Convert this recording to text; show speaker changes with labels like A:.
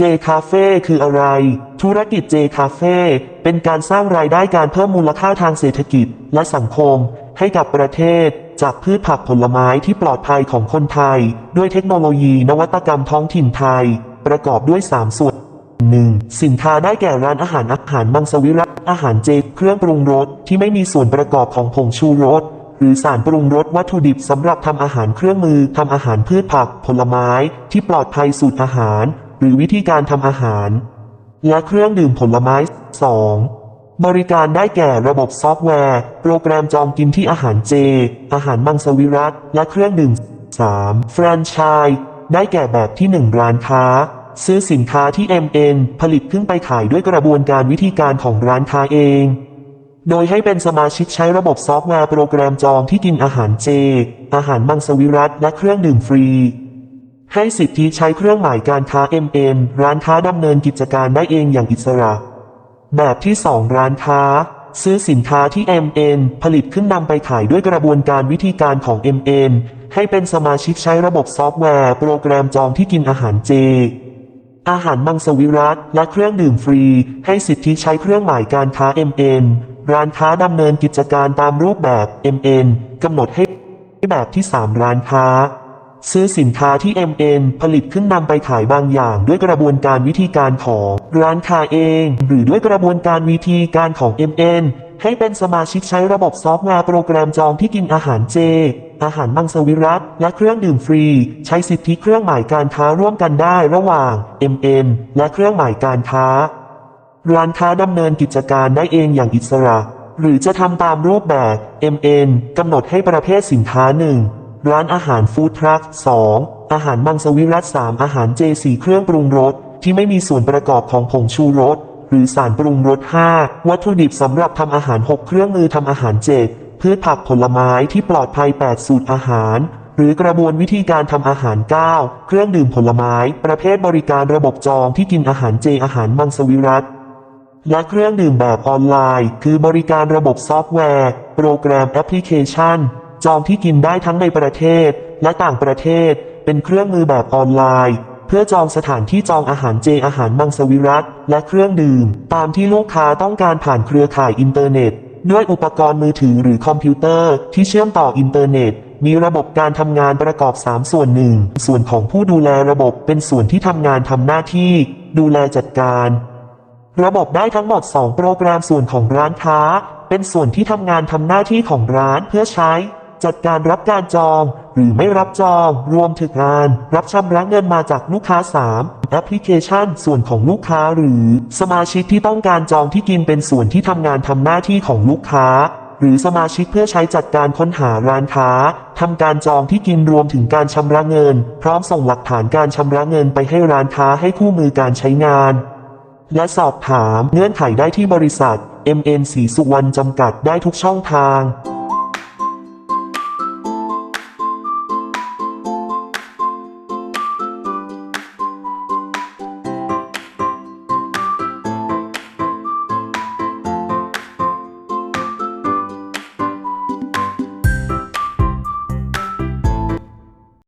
A: J Cafe คืออะไร ธุรกิจ J Cafe เป็นการสร้างรายได้การเพิ่มมูลค่าทางเศรษฐกิจและสังคม ให้กับประเทศ จากพืชผักผลไม้ที่ปลอดภัยของคนไทย ด้วยเทคโนโลยีนวัตกรรมท้องถิ่นไทย ประกอบด้วย 3 ส่วน 1. สินค้าได้แก่ร้านอาหารอาหารมังสวิรัตอาหารเจเครื่องปรุงรสที่ไม่มีส่วนประกอบของผงชูรสหรือสารปรุงรสวัตถุดิบสำหรับทำอาหารเครื่องมือทำอาหารพืชผักผลไม้ที่ปลอดภัยสูตรอาหาร รือวิธีการทำอาหาร และเครื่องดื่มผลไม้ 2. บริการได้แก่ระบบซอฟต์แวร์ โปรแกรมจองกินที่อาหารเจ อาหารมังสวิรัตและเครื่องดื่ม 3. แฟรนไชส์ได้แก่แบบที่ 1 ร้านค้า ซื้อสินค้าที่ MN ผลิตขึ้นไปขายด้วยกระบวนการวิธีการของร้านค้าเอง โดยให้เป็นสมาชิกใช้ระบบซอฟต์แวร์โปรแกรมจองที่กินอาหารเจ อาหารมังสวิรัตและเครื่องดื่มฟรี ให้สิทธิใช้เครื่องหมายการค้า MN ร้านค้าดำเนินกิจการได้เองอย่างอิสระ แบบที่ 2 ร้านค้า ซื้อสินค้าที่ MN ผลิตขึ้นนำไปขายด้วยกระบวนการวิธีการของ MN ให้เป็นสมาชิกใช้ระบบซอฟต์แวร์โปรแกรมจองที่กินอาหารเจ อาหารมังสวิรัตและเครื่องดื่มฟรี ให้สิทธิใช้เครื่องหมายการค้า MN ร้านค้าดำเนินกิจการตามรูปแบบ MN กำหนดให้แบบที่ 3 ร้านค้า ซื้อสินค้าที่ MN ผลิตขึ้นนำไปขายบางอย่างด้วยกระบวนการวิธีการของร้านค้าเอง หรือด้วยกระบวนการวิธีการของ MN ให้เป็นสมาชิกใช้ระบบซอฟต์แวร์โปรแกรมจองที่กินอาหารเจ อาหารมังสวิรัตและเครื่องดื่มฟรี ใช้สิทธิเครื่องหมายการค้าร่วมกันได้ระหว่าง MN และเครื่องหมายการค้า ร้านค้าดำเนินกิจการได้เองอย่างอิสระ หรือจะทำตามรูปแบบ MN กำหนดให้ประเภทสินค้า1 ร้านอาหารฟู้ดทรัค2อาหารมังสวิรัต3อาหารเจสีเครื่องปรุงรสที่ไม่มีส่วนประกอบของผงชูรสหรือสารปรุงรส5วัตถุดิบสำหรับทำอาหาร 6 เครื่องมือทำอาหาร7พืชผักผลไม้ที่ปลอดภัย 8 สูตรอาหาร หรือกระบวนวิธีการทำอาหาร 9 เครื่องดื่มผลไม้ ประเภทบริการระบบจองที่กินอาหารเจอาหารมังสวิรัตและเครื่องดื่มแบบออนไลน์ คือบริการระบบซอฟต์แวร์ โปรแกรมแอปพลิเคชัน จองที่กินได้ทั้งในประเทศและต่างประเทศ เป็นเครื่องมือแบบออนไลน์ เพื่อจองสถานที่จองอาหารเจอาหารมังสวิรัตและเครื่องดื่ม ตามที่ลูกค้าต้องการผ่านเครือข่ายอินเทอร์เน็ต ด้วยอุปกรณ์มือถือหรือคอมพิวเตอร์ที่เชื่อมต่ออินเทอร์เน็ตมีระบบการทำงานประกอบ 3 ส่วนหนึ่ง ส่วนของผู้ดูแลระบบเป็นส่วนที่ทำงานทำหน้าที่ ดูแลจัดการ ระบบได้ทั้งหมด 2 โปรแกรมส่วนของร้านค้า เป็นส่วนที่ทำงานทำหน้าที่ของร้านเพื่อใช้ จัดการรับการจอง หรือไม่รับจอง รวมถึงงานรับชำระเงินมาจากลูกค้า 3 แอปพลิเคชันส่วนของลูกค้าหรือ สมาชิกที่ต้องการจองที่กินเป็นส่วนที่ทำงานทำหน้าที่ของลูกค้า หรือสมาชิกเพื่อใช้จัดการค้นหาร้านค้าทำการจองที่กินรวมถึงการชำระเงิน พร้อมส่งหลักฐานการชำระเงินไปให้ร้านค้าให้คู่มือการใช้งาน และสอบถามเงื่อนไขได้ที่บริษัท MN สีสุวรรณจำกัดได้ทุกช่องทาง